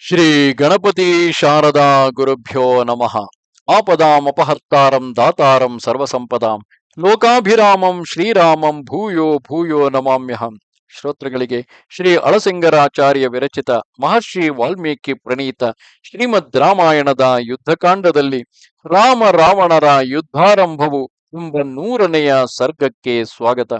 ಶ್ರೀ ಗಣಪತಿ ಶಾರದಾ ಗುರುಭ್ಯೋ ನಮಃ. ಆಪದಾಮಪಹರ್ತಾರಂ ದಾತಾರಂ ಸರ್ವಸಂಪದಾಂ. ಲೋಕಾಭಿರಾಮಂ ಶ್ರೀರಾಮಂ ಭೂಯೋ ಭೂಯೋ ನಮಾಮ್ಯಹಂ. ಶ್ರೋತೃಗಳಿಗೆ ಶ್ರೀ ಅಳಸಿಂಗರಾಚಾರ್ಯ ವಿರಚಿತ ಮಹರ್ಷಿ ವಾಲ್ಮೀಕಿ ಪ್ರಣೀತ ಶ್ರೀಮದ್ ರಾಮಾಯಣದ ಯುದ್ಧಕಾಂಡದಲ್ಲಿ ರಾಮ ರಾವಣರ ಯುದ್ಧಾರಂಭವು ಎಂಬ ನೂರನೆಯ ಸರ್ಗಕ್ಕೆ ಸ್ವಾಗತ.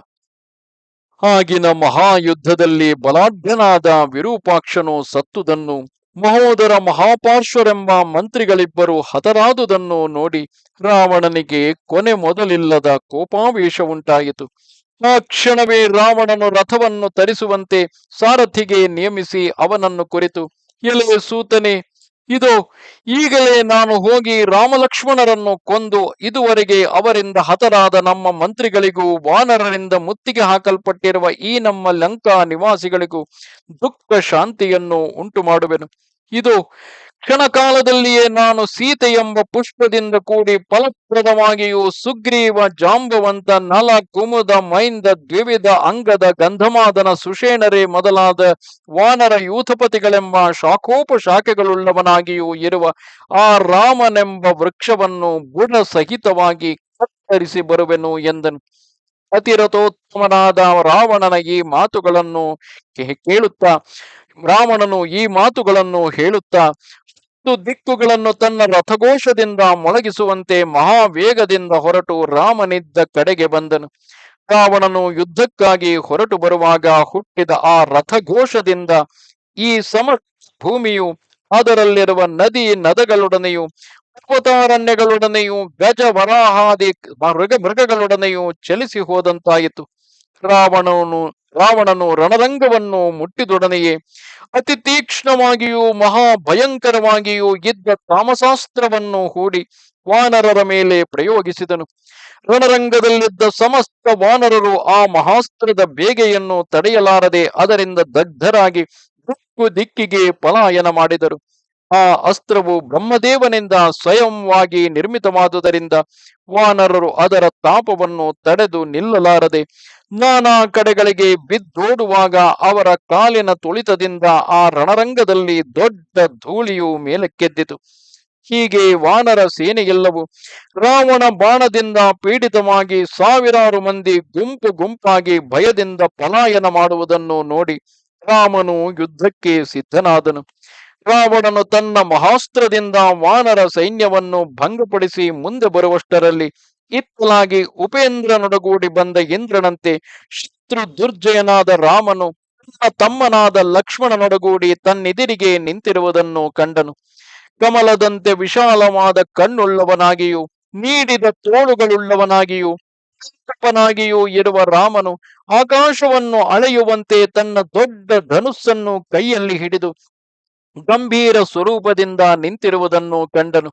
ಆಗಿನ ಮಹಾಯುದ್ಧದಲ್ಲಿ ಬಲಾಢ್ಯನಾದ ವಿರೂಪಾಕ್ಷನು ಸತ್ತುದನ್ನು ಮಹೋದರ ಮಹಾಪಾರ್ಶ್ವರೆಂಬ ಮಂತ್ರಿಗಳಿಬ್ಬರು ಹತರಾದುದನ್ನು ನೋಡಿ ರಾವಣನಿಗೆ ಕೊನೆ ಮೊದಲಿಲ್ಲದ ಕೋಪಾವೇಶ ಉಂಟಾಯಿತು ಆ ಕ್ಷಣವೇ ರಾವಣನು ರಥವನ್ನು ತರಿಸುವಂತೆ ಸಾರಥಿಗೆ ನಿಯಮಿಸಿ ಅವನನ್ನು ಕುರಿತು. ಎಲೆ ಸೂತನೆ, ಇದು, ಈಗಲೇ ನಾನು ಹೋಗಿ ರಾಮಲಕ್ಷ್ಮಣರನ್ನು ಕೊಂದು ಇದುವರೆಗೆ ಅವರಿಂದ ಹತರಾದ ನಮ್ಮ ಮಂತ್ರಿಗಳಿಗೂ ವಾನರರಿಂದ ಮುತ್ತಿಗೆ ಹಾಕಲ್ಪಟ್ಟಿರುವ ಈ ನಮ್ಮ ಲಂಕಾ ನಿವಾಸಿಗಳಿಗೂ ದುಃಖ ಶಾಂತಿಯನ್ನು ಉಂಟು ಮಾಡುವೆನು ಇದು ಕ್ಷಣಕಾಲದಲ್ಲಿಯೇ ನಾನು ಸೀತೆ ಎಂಬ ಪುಷ್ಪದಿಂದ ಕೂಡಿ ಫಲಪ್ರದವಾಗಿಯೂ ಸುಗ್ರೀವ ಜಾಂಬವಂತ ನಲ ಕುಮುದ ಮೈಂದ ದ್ವಿವಿಧ ಅಂಗದ ಗಂಧಮಾದನ ಸುಷೇಣರೇ ಮೊದಲಾದ ವಾನರ ಯೂಥಪತಿಗಳೆಂಬ ಶಾಖೋಪಶಾಖೆಗಳುಳ್ಳವನಾಗಿಯೂ ಇರುವ ಆ ರಾಮನೆಂಬ ವೃಕ್ಷವನ್ನು ಬುಡ ಸಹಿತವಾಗಿ ಕತ್ತರಿಸಿ ಬರುವೆನು ಎಂದನು. ಅತಿರಥೋತ್ತಮನಾದ ರಾವಣನ ಈ ಮಾತುಗಳನ್ನು ಕೇಳುತ್ತಾ ರಾವಣನು ಈ ಮಾತುಗಳನ್ನು ಹೇಳುತ್ತಾ ದಿಕ್ಕುಗಳನ್ನು ತನ್ನ ರಥಘೋಷದಿಂದ ಮೊಳಗಿಸುವಂತೆ ಮಹಾವೇಗದಿಂದ ಹೊರಟು ರಾಮನಿದ್ದ ಕಡೆಗೆ ಬಂದನು. ರಾವಣನು ಯುದ್ಧಕ್ಕಾಗಿ ಹೊರಟು ಬರುವಾಗ ಹುಟ್ಟಿದ ಆ ರಥಘೋಷದಿಂದ ಈ ಸಮ, ಭೂಮಿಯು, ಅದರಲ್ಲಿರುವ ನದಿ ನದಗಳೊಡನೆಯೂ, ಪರ್ವತಾರಣ್ಯಗಳೊಡನೆಯೂ ಗಜ ವರಾಹಾದಿ ಮೃಗ, ಮೃಗಗಳೊಡನೆಯೂ ಚಲಿಸಿ ಹೋದಂತಾಯಿತು. ರಾವಣನು ರಾವಣನು ರಣರಂಗವನ್ನು ಮುಟ್ಟಿದೊಡನೆಯೇ ಅತಿ ತೀಕ್ಷ್ಣವಾಗಿಯೂ ಮಹಾ ಭಯಂಕರವಾಗಿಯೂ ಇದ್ದ ತಾಮಸಾಸ್ತ್ರವನ್ನು ಹೂಡಿ ವಾನರರ ಮೇಲೆ ಪ್ರಯೋಗಿಸಿದನು. ರಣರಂಗದಲ್ಲಿದ್ದ ಸಮಸ್ತ ವಾನರರು ಆ ಮಹಾಸ್ತ್ರದ ಬೇಗೆಯನ್ನು ತಡೆಯಲಾರದೆ ಅದರಿಂದ ದಗ್ಧರಾಗಿ ದಿಕ್ಕು ದಿಕ್ಕಿಗೆ ಪಲಾಯನ ಮಾಡಿದರು. ಆ ಅಸ್ತ್ರವು ಬ್ರಹ್ಮದೇವನಿಂದ ಸ್ವಯಂವಾಗಿ ನಿರ್ಮಿತವಾದುದರಿಂದ ವಾನರರು ಅದರ ತಾಪವನ್ನು ತಡೆದು ನಿಲ್ಲಲಾರದೆ ನಾನಾ ಕಡೆಗಳಿಗೆ ಬಿದ್ದೋಡುವಾಗ ಅವರ ಕಾಲಿನ ತುಳಿತದಿಂದ ಆ ರಣರಂಗದಲ್ಲಿ ದೊಡ್ಡ ಧೂಳಿಯು ಮೇಲಕ್ಕೆದ್ದಿತು. ಹೀಗೆ ವಾನರ ಸೇನೆಯೆಲ್ಲವೂ ರಾವಣ ಬಾಣದಿಂದ ಪೀಡಿತವಾಗಿ ಸಾವಿರಾರು ಮಂದಿ ಗುಂಪು ಗುಂಪಾಗಿ ಭಯದಿಂದ ಪಲಾಯನ ಮಾಡುವುದನ್ನು ನೋಡಿ ರಾಮನು ಯುದ್ಧಕ್ಕೆ ಸಿದ್ಧನಾದನು. ರಾವಣನು ತನ್ನ ಮಹಾಸ್ತ್ರದಿಂದ ವಾನರ ಸೈನ್ಯವನ್ನು ಭಂಗಪಡಿಸಿ ಮುಂದೆ ಬರುವಷ್ಟರಲ್ಲಿ ಇತ್ತಲಾಗಿ ಉಪೇಂದ್ರನೊಡಗೂಡಿ ಬಂದ ಇಂದ್ರನಂತೆ ಶತ್ರು ದುರ್ಜಯನಾದ ರಾಮನು ತನ್ನ ತಮ್ಮನಾದ ಲಕ್ಷ್ಮಣನೊಡಗೂಡಿ ತನ್ನೆದಿರಿಗೆ ನಿಂತಿರುವುದನ್ನು ಕಂಡನು. ಕಮಲದಂತೆ ವಿಶಾಲವಾದ ಕಣ್ಣುಳ್ಳವನಾಗಿಯೂ, ನೀಡಿದ ತೋಳುಗಳುಳ್ಳವನಾಗಿಯೂ ಸಂಕಲ್ಪನಾಗಿಯೂ ಇರುವ ರಾಮನು ಆಕಾಶವನ್ನು ಅಳೆಯುವಂತೆ ತನ್ನ ದೊಡ್ಡ ಧನುಸ್ಸನ್ನು ಕೈಯಲ್ಲಿ ಹಿಡಿದು ಗಂಭೀರ ಸ್ವರೂಪದಿಂದ ನಿಂತಿರುವುದನ್ನು ಕಂಡನು.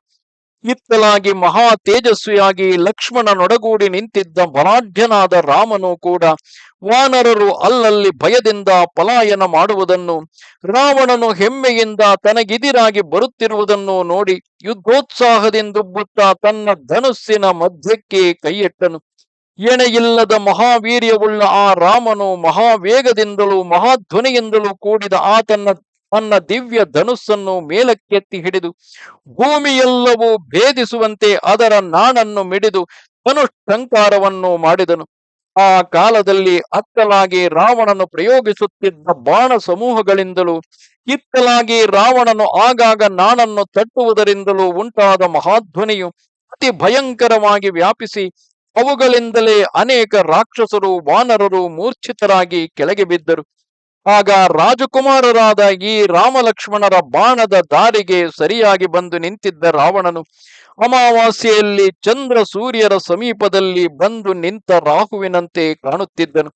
ಇತ್ತಲಾಗಿ ಮಹಾ ತೇಜಸ್ವಿಯಾಗಿ ಲಕ್ಷ್ಮಣನೊಡಗೂಡಿ ನಿಂತಿದ್ದ ಬಲಾಢ್ಯನಾದ ರಾಮನು ಕೂಡ ವಾನರರು ಅಲ್ಲಲ್ಲಿ ಭಯದಿಂದ ಪಲಾಯನ ಮಾಡುವುದನ್ನು, ರಾವಣನು ಹೆಮ್ಮೆಯಿಂದ ತನಗಿದಿರಾಗಿ ಬರುತ್ತಿರುವುದನ್ನು ನೋಡಿ ಯುದ್ಧೋತ್ಸಾಹದಿಂದುಬ್ಬುತ್ತಾ ತನ್ನ ಧನುಸ್ಸಿನ ಮಧ್ಯಕ್ಕೆ ಕೈಯಿಟ್ಟನು. ಎಣೆಯಿಲ್ಲದ ಮಹಾವೀರ್ಯವುಳ್ಳ ಆ ರಾಮನು ಮಹಾವೇಗದಿಂದಲೂ ಮಹಾಧ್ವನಿಯಿಂದಲೂ ಕೂಡಿದ ಆ ತನ್ನ ತನ್ನ ದಿವ್ಯ ಧನುಸ್ಸನ್ನು ಮೇಲಕ್ಕೆತ್ತಿ ಹಿಡಿದು ಭೂಮಿಯೆಲ್ಲವೂ ಭೇದಿಸುವಂತೆ ಅದರ ನಾಣನ್ನು ಮಿಡಿದು ಧನುಷ್ಠಂಕಾರವನ್ನು ಮಾಡಿದನು. ಆ ಕಾಲದಲ್ಲಿ ಅತ್ತಲಾಗಿ ರಾವಣನು ಪ್ರಯೋಗಿಸುತ್ತಿದ್ದ ಬಾಣ ಸಮೂಹಗಳಿಂದಲೂ ಇತ್ತಲಾಗಿ ರಾವಣನು ಆಗಾಗ ನಾಣನ್ನು ತಟ್ಟುವುದರಿಂದಲೂ ಉಂಟಾದ ಮಹಾಧ್ವನಿಯು ಅತಿ ಭಯಂಕರವಾಗಿ ವ್ಯಾಪಿಸಿ ಅವುಗಳಿಂದಲೇ ಅನೇಕ ರಾಕ್ಷಸರು, ವಾನರರು, ಮೂರ್ಛಿತರಾಗಿ ಕೆಳಗೆ ಬಿದ್ದರು. ಆಗ ರಾಜಕುಮಾರರಾದ ಈ ರಾಮಲಕ್ಷ್ಮಣರ ಬಾಣದ ದಾರಿಗೆ ಸರಿಯಾಗಿ ಬಂದು ನಿಂತಿದ್ದ ರಾವಣನು ಅಮಾವಾಸ್ಯೆಯಲ್ಲಿ ಚಂದ್ರ ಸೂರ್ಯರ ಸಮೀಪದಲ್ಲಿ ಬಂದು ನಿಂತ ರಾಹುವಿನಂತೆ ಕಾಣುತ್ತಿದ್ದನು.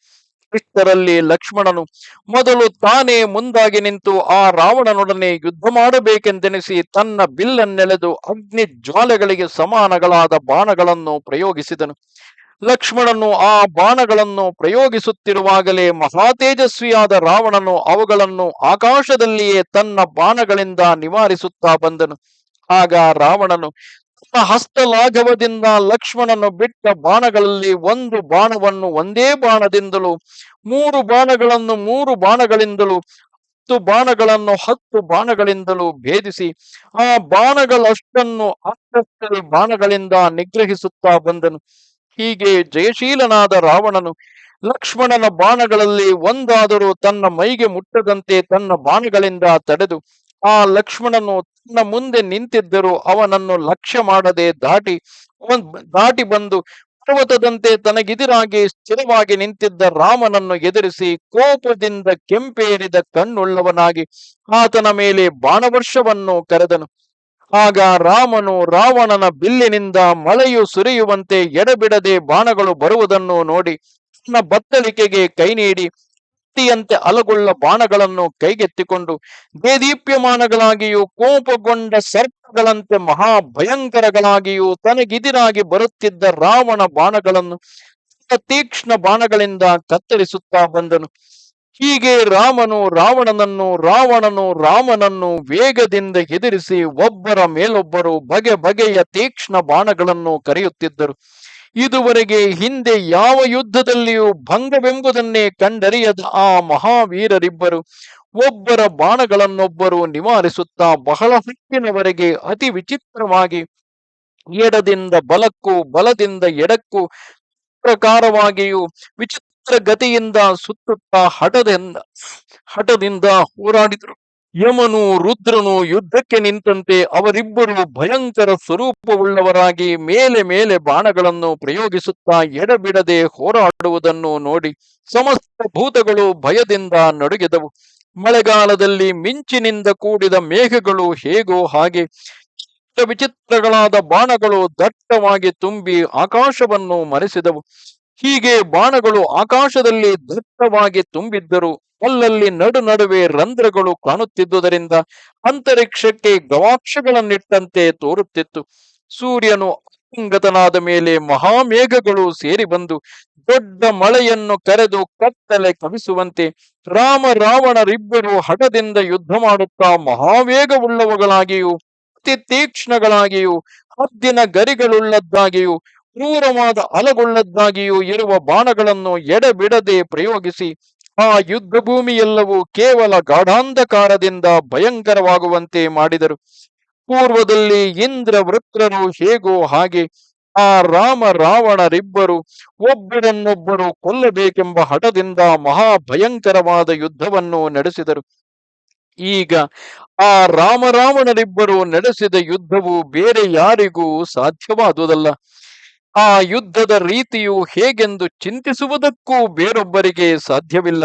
ಇಷ್ಟರಲ್ಲಿ ಲಕ್ಷ್ಮಣನು ಮೊದಲು ತಾನೇ ಮುಂದಾಗಿ ನಿಂತು ಆ ರಾವಣನೊಡನೆ ಯುದ್ಧ ಮಾಡಬೇಕೆಂದೆನಿಸಿ ತನ್ನ ಬಿಲ್ಲನ್ನೆಳೆದು ಅಗ್ನಿ ಜ್ವಾಲೆಗಳಿಗೆ ಸಮಾನಗಳಾದ ಬಾಣಗಳನ್ನು ಪ್ರಯೋಗಿಸಿದನು. ಲಕ್ಷ್ಮಣನು ಆ ಬಾಣಗಳನ್ನು ಪ್ರಯೋಗಿಸುತ್ತಿರುವಾಗಲೇ ಮಹಾತೇಜಸ್ವಿಯಾದ ರಾವಣನು ಅವುಗಳನ್ನು ಆಕಾಶದಲ್ಲಿಯೇ ತನ್ನ ಬಾಣಗಳಿಂದ ನಿವಾರಿಸುತ್ತಾ ಬಂದನು. ಆಗ ರಾವಣನು ತನ್ನ ಹಸ್ತಲಾಘವದಿಂದ ಲಕ್ಷ್ಮಣನು ಬಿಟ್ಟ ಬಾಣಗಳಲ್ಲಿ ಒಂದು ಬಾಣವನ್ನು ಒಂದೇ ಬಾಣದಿಂದಲೂ, ಮೂರು ಬಾಣಗಳನ್ನು ಮೂರು ಬಾಣಗಳಿಂದಲೂ, ಹತ್ತು ಬಾಣಗಳನ್ನು ಹತ್ತು ಬಾಣಗಳಿಂದಲೂ ಭೇದಿಸಿ, ಆ ಬಾಣಗಳಷ್ಟನ್ನು ಅಷ್ಟಷ್ಟೇ ಬಾಣಗಳಿಂದ ನಿಗ್ರಹಿಸುತ್ತಾ ಬಂದನು. ಹೀಗೆ ಜಯಶೀಲನಾದ ರಾವಣನು ಲಕ್ಷ್ಮಣನ ಬಾಣಗಳಲ್ಲಿ ಒಂದಾದರೂ ತನ್ನ ಮೈಗೆ ಮುಟ್ಟದಂತೆ ತನ್ನ ಬಾಣಗಳಿಂದ ತಡೆದು ಆ ಲಕ್ಷ್ಮಣನು ತನ್ನ ಮುಂದೆ ನಿಂತಿದ್ದರೂ ಅವನನ್ನು ಲಕ್ಷ್ಯ ಮಾಡದೆ ದಾಟಿ ದಾಟಿ ಬಂದು ಪರ್ವತದಂತೆ ತನಗೆದಿರಾಗಿ ಸ್ಥಿರವಾಗಿ ನಿಂತಿದ್ದ ರಾಮನನ್ನು ಎದುರಿಸಿ ಕೋಪದಿಂದ ಕೆಂಪೇರಿದ ಕಣ್ಣುಳ್ಳವನಾಗಿ ಆತನ ಮೇಲೆ ಬಾಣವರ್ಷವನ್ನು ಕರೆದನು. ಆಗ ರಾಮನು ರಾವಣನ ಬಿಲ್ಲಿನಿಂದ ಮಳೆಯು ಸುರಿಯುವಂತೆ ಎಡಬಿಡದೆ ಬಾಣಗಳು ಬರುವುದನ್ನು ನೋಡಿ ತನ್ನ ಬತ್ತಳಿಕೆಗೆ ಕೈ ನೀಡಿ ಕತ್ತಿಯಂತೆ ಅಲಗುಳ್ಳ ಬಾಣಗಳನ್ನು ಕೈಗೆತ್ತಿಕೊಂಡು ದೇದೀಪ್ಯಮಾನಗಳಾಗಿಯೂ ಕೋಪಗೊಂಡ ಸರ್ಪಗಳಂತೆ ಮಹಾ ಭಯಂಕರಗಳಾಗಿಯೂ ತನಗಿದಿರಾಗಿ ಬರುತ್ತಿದ್ದ ರಾವಣ ಬಾಣಗಳನ್ನು ತೀಕ್ಷ್ಣ ಬಾಣಗಳಿಂದ ಕತ್ತರಿಸುತ್ತಾ ಬಂದನು. ಹೀಗೆ ರಾಮನು ರಾವಣನನ್ನು, ರಾವಣನು ರಾಮನನ್ನು ವೇಗದಿಂದ ಎದುರಿಸಿ ಒಬ್ಬರ ಮೇಲೊಬ್ಬರು ಬಗೆ ಬಗೆಯ ತೀಕ್ಷ್ಣ ಬಾಣಗಳನ್ನು ಕರೆಯುತ್ತಿದ್ದರು. ಇದುವರೆಗೆ ಹಿಂದೆ ಯಾವ ಯುದ್ಧದಲ್ಲಿಯೂ ಭಂಗವೆಂಬುದನ್ನೇ ಕಂಡರಿಯದ ಆ ಮಹಾವೀರರಿಬ್ಬರು ಒಬ್ಬರ ಬಾಣಗಳನ್ನೊಬ್ಬರು ನಿವಾರಿಸುತ್ತಾ ಬಹಳ ಹೊತ್ತಿನವರೆಗೆ ಅತಿ ವಿಚಿತ್ರವಾಗಿ ಎಡದಿಂದ ಬಲಕ್ಕೂ ಬಲದಿಂದ ಎಡಕ್ಕೂ ಪ್ರಕಾರವಾಗಿಯೂ ವಿಚಿತ್ರ ಗತಿಯಿಂದ ಸುತ್ತುತ್ತಾ ಹಠದಿಂದ ಹಠದಿಂದ ಹೋರಾಡಿದರು. ಯಮನು ರುದ್ರನು ಯುದ್ಧಕ್ಕೆ ನಿಂತಂತೆ ಅವರಿಬ್ಬರು ಭಯಂಕರ ಸ್ವರೂಪವುಳ್ಳವರಾಗಿ ಮೇಲೆ ಮೇಲೆ ಬಾಣಗಳನ್ನು ಪ್ರಯೋಗಿಸುತ್ತಾ ಎಡಬಿಡದೆ ಹೋರಾಡುವುದನ್ನು ನೋಡಿ ಸಮಸ್ತ ಭೂತಗಳು ಭಯದಿಂದ ನಡುಗಿದವು. ಮಳೆಗಾಲದಲ್ಲಿ ಮಿಂಚಿನಿಂದ ಕೂಡಿದ ಮೇಘಗಳು ಹೇಗೋ ಹಾಗೆ ಚಿತ್ರ ವಿಚಿತ್ರಗಳಾದ ಬಾಣಗಳು ದಟ್ಟವಾಗಿ ತುಂಬಿ ಆಕಾಶವನ್ನು ಮರೆಸಿದವು. ಹೀಗೆ ಬಾಣಗಳು ಆಕಾಶದಲ್ಲಿ ದಟ್ಟವಾಗಿ ತುಂಬಿದ್ದರು. ಅಲ್ಲಲ್ಲಿ ನಡು ನಡುವೆ ರಂಧ್ರಗಳು ಕಾಣುತ್ತಿದ್ದುದರಿಂದ ಅಂತರಿಕ್ಷಕ್ಕೆ ಗವಾಕ್ಷಗಳನ್ನಿಟ್ಟಂತೆ ತೋರುತ್ತಿತ್ತು. ಸೂರ್ಯನು ಅಂಗತನಾದ ಮೇಲೆ ಮಹಾಮೇಘಗಳು ಸೇರಿ ಬಂದು ದೊಡ್ಡ ಮಳೆಯನ್ನು ಕರೆದು ಕತ್ತಲೆ ಕವಿಸುವಂತೆ ರಾಮ ರಾವಣರಿಬ್ಬರು ಹಠದಿಂದ ಯುದ್ಧ ಮಾಡುತ್ತಾ ಮಹಾವೇಗವುಳ್ಳವುಗಳಾಗಿಯೂ ಅತಿ ತೀಕ್ಷ್ಣಗಳಾಗಿಯೂ ಹದ್ದಿನ ಗರಿಗಳುಳ್ಳದ್ದಾಗಿಯೂ ಕ್ರೂರವಾದ ಅಲಗೊಳ್ಳದ್ದಾಗಿಯೂ ಇರುವ ಬಾಣಗಳನ್ನು ಎಡಬಿಡದೆ ಪ್ರಯೋಗಿಸಿ, ಆ ಯುದ್ಧ ಭೂಮಿಯೆಲ್ಲವೂ ಕೇವಲ ಗಾಢಾಂಧಕಾರದಿಂದ ಭಯಂಕರವಾಗುವಂತೆ ಮಾಡಿದರು. ಪೂರ್ವದಲ್ಲಿ ಇಂದ್ರ ವೃತ್ರರು ಹೇಗೋ ಹಾಗೆ, ಆ ರಾಮ ರಾವಣರಿಬ್ಬರು ಒಬ್ಬರನ್ನೊಬ್ಬರು ಕೊಲ್ಲಬೇಕೆಂಬ ಹಠದಿಂದ ಮಹಾಭಯಂಕರವಾದ ಯುದ್ಧವನ್ನು ನಡೆಸಿದರು. ಈಗ ಆ ರಾಮರಾವಣರಿಬ್ಬರು ನಡೆಸಿದ ಯುದ್ಧವು ಬೇರೆ ಯಾರಿಗೂ ಸಾಧ್ಯವಾದುದಲ್ಲ. ಆ ಯುದ್ಧದ ರೀತಿಯು ಹೇಗೆಂದು ಚಿಂತಿಸುವುದಕ್ಕೂ ಬೇರೊಬ್ಬರಿಗೆ ಸಾಧ್ಯವಿಲ್ಲ.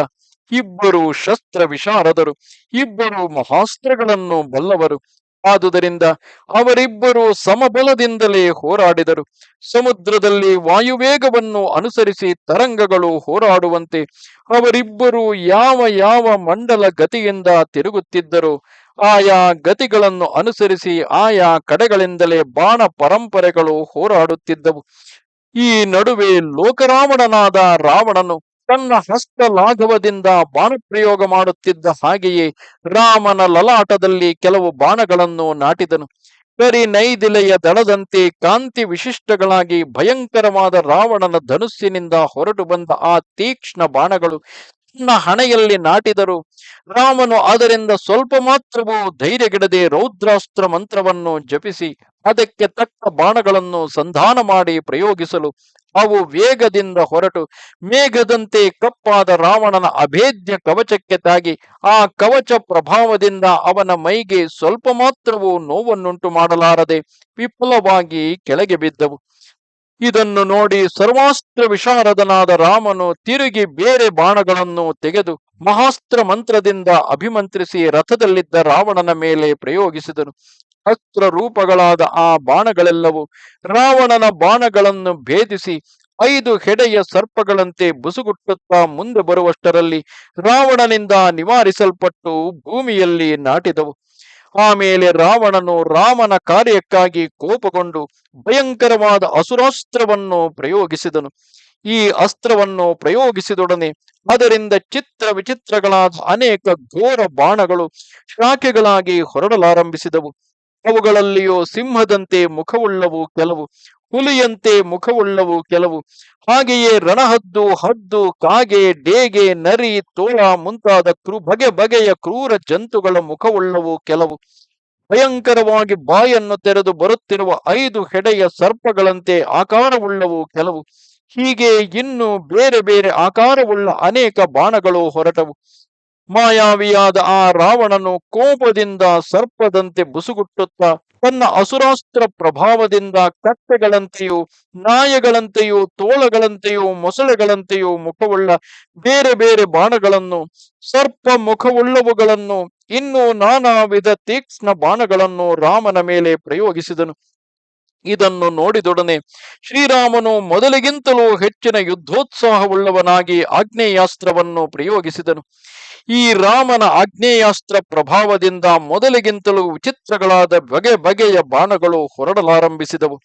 ಇಬ್ಬರು ಶಸ್ತ್ರ ವಿಶಾರದರು ಇಬ್ಬರು ಮಹಾಸ್ತ್ರಗಳನ್ನು ಬಲ್ಲವರು. ಆದುದರಿಂದ ಅವರಿಬ್ಬರು ಸಮಬಲದಿಂದಲೇ ಹೋರಾಡಿದರು. ಸಮುದ್ರದಲ್ಲಿ ವಾಯುವೇಗವನ್ನು ಅನುಸರಿಸಿ ತರಂಗಗಳು ಹೋರಾಡುವಂತೆ ಅವರಿಬ್ಬರು ಯಾವ ಯಾವ ಮಂಡಲ ಗತಿಯಿಂದ ತಿರುಗುತ್ತಿದ್ದರೋ ಆಯಾ ಗತಿಗಳನ್ನು ಅನುಸರಿಸಿ ಆಯಾ ಕಡೆಗಳಿಂದಲೇ ಬಾಣ ಪರಂಪರೆಗಳು ಹೋರಾಡುತ್ತಿದ್ದವು. ಈ ನಡುವೆ ಲೋಕರಾವಣನಾದ ರಾವಣನು ತನ್ನ ಹಸ್ತ ಲಾಘವದಿಂದ ಬಾಣಪ್ರಯೋಗ ಮಾಡುತ್ತಿದ್ದ ಹಾಗೆಯೇ ರಾಮನ ಲಲಾಟದಲ್ಲಿ ಕೆಲವು ಬಾಣಗಳನ್ನು ನಾಟಿದನು. ಕರಿ ನೈದಿಲೆಯ ದಳದಂತೆ ಕಾಂತಿ ವಿಶಿಷ್ಟಗಳಾಗಿ ಭಯಂಕರವಾದ ರಾವಣನ ಧನುಸ್ಸಿನಿಂದ ಹೊರಟು ಬಂದ ಆ ತೀಕ್ಷ್ಣ ಬಾಣಗಳು ತನ್ನ ಹಣೆಯಲ್ಲಿ ನಾಟಿದರು. ರಾಮನು ಅದರಿಂದ ಸ್ವಲ್ಪ ಮಾತ್ರವೂ ಧೈರ್ಯಗೆಡದೆ ರೌದ್ರಾಸ್ತ್ರ ಮಂತ್ರವನ್ನು ಜಪಿಸಿ, ಅದಕ್ಕೆ ತಕ್ಕ ಬಾಣಗಳನ್ನು ಸಂಧಾನ ಮಾಡಿ ಪ್ರಯೋಗಿಸಲು ಅವು ವೇಗದಿಂದ ಹೊರಟು. ಮೇಘದಂತೆ ಕಪ್ಪಾದ ರಾವಣನ ಅಭೇದ್ಯ ಕವಚಕ್ಕೆ ತಾಗಿ, ಆ ಕವಚ ಪ್ರಭಾವದಿಂದ ಅವನ ಮೈಗೆ ಸ್ವಲ್ಪ ಮಾತ್ರವೂ ನೋವನ್ನುಂಟು ಮಾಡಲಾರದೆ ವಿಫಲವಾಗಿ ಕೆಳಗೆ ಬಿದ್ದವು. ಇದನ್ನು ನೋಡಿ ಸರ್ವಾಸ್ತ್ರ ವಿಶಾರದನಾದ ರಾಮನು ತಿರುಗಿ ಬೇರೆ ಬಾಣಗಳನ್ನು ತೆಗೆದು ಮಹಾಸ್ತ್ರ ಮಂತ್ರದಿಂದ ಅಭಿಮಂತ್ರಿಸಿ ರಥದಲ್ಲಿದ್ದ ರಾವಣನ ಮೇಲೆ ಪ್ರಯೋಗಿಸಿದನು. ಅಸ್ತ್ರ ರೂಪಗಳಾದ ಆ ಬಾಣಗಳೆಲ್ಲವೂ ರಾವಣನ ಬಾಣಗಳನ್ನು ಭೇದಿಸಿ ಐದು ಹೆಡೆಯ ಸರ್ಪಗಳಂತೆ ಬುಸುಗುಟ್ಟುತ್ತಾ ಮುಂದೆ ಬರುವಷ್ಟರಲ್ಲಿ ರಾವಣನಿಂದ ನಿವಾರಿಸಲ್ಪಟ್ಟು ಭೂಮಿಯಲ್ಲಿ ನಾಟಿದವು. ಆಮೇಲೆ ರಾವಣನು ರಾಮನ ಕಾರ್ಯಕ್ಕಾಗಿ ಕೋಪಗೊಂಡು ಭಯಂಕರವಾದ ಅಸುರಾಸ್ತ್ರವನ್ನು ಪ್ರಯೋಗಿಸಿದನು. ಈ ಅಸ್ತ್ರವನ್ನು ಪ್ರಯೋಗಿಸಿದೊಡನೆ ಅದರಿಂದ ಚಿತ್ರ ವಿಚಿತ್ರಗಳಾದ ಅನೇಕ ಘೋರ ಬಾಣಗಳು ಶಾಖೆಗಳಾಗಿ ಹೊರಡಲಾರಂಭಿಸಿದವು. ಅವುಗಳಲ್ಲಿಯೂ ಸಿಂಹದಂತೆ ಮುಖವುಳ್ಳವು ಕೆಲವು, ಹುಲಿಯಂತೆ ಮುಖವುಳ್ಳವು ಕೆಲವು. ಹಾಗೆಯೇ ರಣಹದ್ದು, ಹದ್ದು, ಕಾಗೆ, ಡೇಗೆ, ನರಿ, ತೋಳ ಮುಂತಾದ ಕ್ರೂ, ಬಗೆ ಬಗೆಯ ಕ್ರೂರ ಜಂತುಗಳ ಮುಖವುಳ್ಳವು ಕೆಲವು. ಭಯಂಕರವಾಗಿ ಬಾಯನ್ನು ತೆರೆದು ಬರುತ್ತಿರುವ ಐದು ಹೆಡೆಯ ಸರ್ಪಗಳಂತೆ ಆಕಾರವುಳ್ಳವು ಕೆಲವು. ಹೀಗೆ ಇನ್ನು ಬೇರೆ ಬೇರೆ ಆಕಾರವುಳ್ಳ ಅನೇಕ ಬಾಣಗಳು ಹೊರಟವು. ಮಾಯಾವಿಯಾದ ಆ ರಾವಣನು ಕೋಪದಿಂದ ಸರ್ಪದಂತೆ ಬುಸುಗುಟ್ಟುತ್ತಾ ತನ್ನ ಅಸುರಾಸ್ತ್ರ ಪ್ರಭಾವದಿಂದ ಕತ್ತೆಗಳಂತೆಯೂ ನಾಯಗಳಂತೆಯೂ ತೋಳಗಳಂತೆಯೂ ಮೊಸಳೆಗಳಂತೆಯೂ ಮುಖವುಳ್ಳ ಬೇರೆ ಬೇರೆ ಬಾಣಗಳನ್ನು, ಸರ್ಪ ಮುಖವುಳ್ಳವುಗಳನ್ನು, ಇನ್ನೂ ನಾನಾ ವಿಧ ತೀಕ್ಷ್ಣ ಬಾಣಗಳನ್ನು ರಾಮನ ಮೇಲೆ ಪ್ರಯೋಗಿಸಿದನು. ಇದನ್ನು ನೋಡಿದೊಡನೆ ಶ್ರೀರಾಮನು ಮೊದಲಿಗಿಂತಲೂ ಹೆಚ್ಚಿನ ಯುದ್ಧೋತ್ಸಾಹವುಳ್ಳವನಾಗಿ ಆಗ್ನೇಯಾಸ್ತ್ರವನ್ನು ಪ್ರಯೋಗಿಸಿದನು. ಈ ರಾಮನ ಆಗ್ನೇಯಾಸ್ತ್ರ ಪ್ರಭಾವದಿಂದ ಮೊದಲಿಗಿಂತಲೂ ವಿಚಿತ್ರಗಳಾದ ಬಗೆ ಬಗೆಯ ಬಾಣಗಳು ಹೊರಡಲಾರಂಭಿಸಿದವು.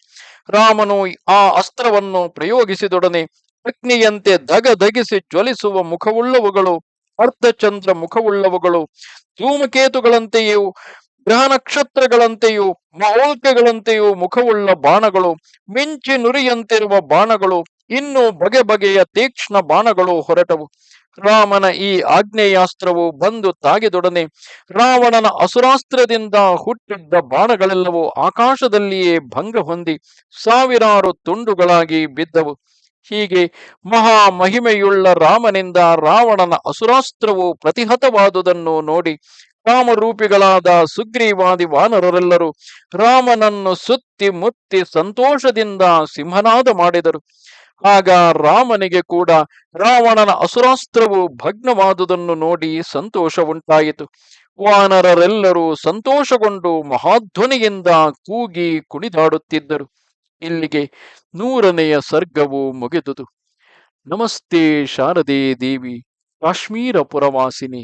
ರಾಮನು ಆ ಅಸ್ತ್ರವನ್ನು ಪ್ರಯೋಗಿಸಿದೊಡನೆ ಅಗ್ನಿಯಂತೆ ದಗದಗಿಸಿ ಜ್ವಲಿಸುವ ಮುಖವುಳ್ಳವುಗಳು, ಅರ್ಧಚಂದ್ರ ಮುಖವುಳ್ಳವುಗಳು, ಧೂಮಕೇತುಗಳಂತೆಯೂ ಗ್ರಹ ನಕ್ಷತ್ರಗಳಂತೆಯೂ ಮೌಲ್ಕೆಗಳಂತೆಯೂ ಮುಖವುಳ್ಳ ಬಾಣಗಳು, ಮಿಂಚಿ ನುರಿಯಂತಿರುವ ಬಾಣಗಳು, ಇನ್ನು ಬಗೆ ಬಗೆಯ ತೀಕ್ಷ್ಣ ಬಾಣಗಳು ಹೊರಟವು. ರಾಮನ ಈ ಆಗ್ನೇಯಾಸ್ತ್ರವು ಬಂದು ತಾಗಿದೊಡನೆ ರಾವಣನ ಅಸುರಾಸ್ತ್ರದಿಂದ ಹುಟ್ಟಿದ್ದ ಬಾಣಗಳೆಲ್ಲವೂ ಆಕಾಶದಲ್ಲಿಯೇ ಭಂಗ ಹೊಂದಿ ಸಾವಿರಾರು ತುಂಡುಗಳಾಗಿ ಬಿದ್ದವು. ಹೀಗೆ ಮಹಾ ಮಹಿಮೆಯುಳ್ಳ ರಾಮನಿಂದ ರಾವಣನ ಅಸುರಾಸ್ತ್ರವು ಪ್ರತಿಹತವಾದುದನ್ನು ನೋಡಿ ರಾಮರೂಪಿಗಳಾದ ಸುಗ್ರೀವಾದಿ ವಾನರರೆಲ್ಲರೂ ರಾಮನನ್ನು ಸುತ್ತಿ ಮುತ್ತಿ ಸಂತೋಷದಿಂದ ಸಿಂಹನಾದ ಮಾಡಿದರು. ಆಗ ರಾಮನಿಗೆ ಕೂಡ ರಾವಣನ ಅಸುರಾಸ್ತ್ರವು ಭಗ್ನವಾದುದನ್ನು ನೋಡಿ ಸಂತೋಷ ಉಂಟಾಯಿತು. ವಾನರರೆಲ್ಲರೂ ಸಂತೋಷಗೊಂಡು ಮಹಾಧ್ವನಿಯಿಂದ ಕೂಗಿ ಕುಣಿದಾಡುತ್ತಿದ್ದರು. ಇಲ್ಲಿಗೆ ನೂರನೆಯ ಸರ್ಗವು ಮುಗಿದುದು. ನಮಸ್ತೆ ಶಾರದೆ ದೇವಿ, ಕಾಶ್ಮೀರ ಪುರವಾಸಿನಿ.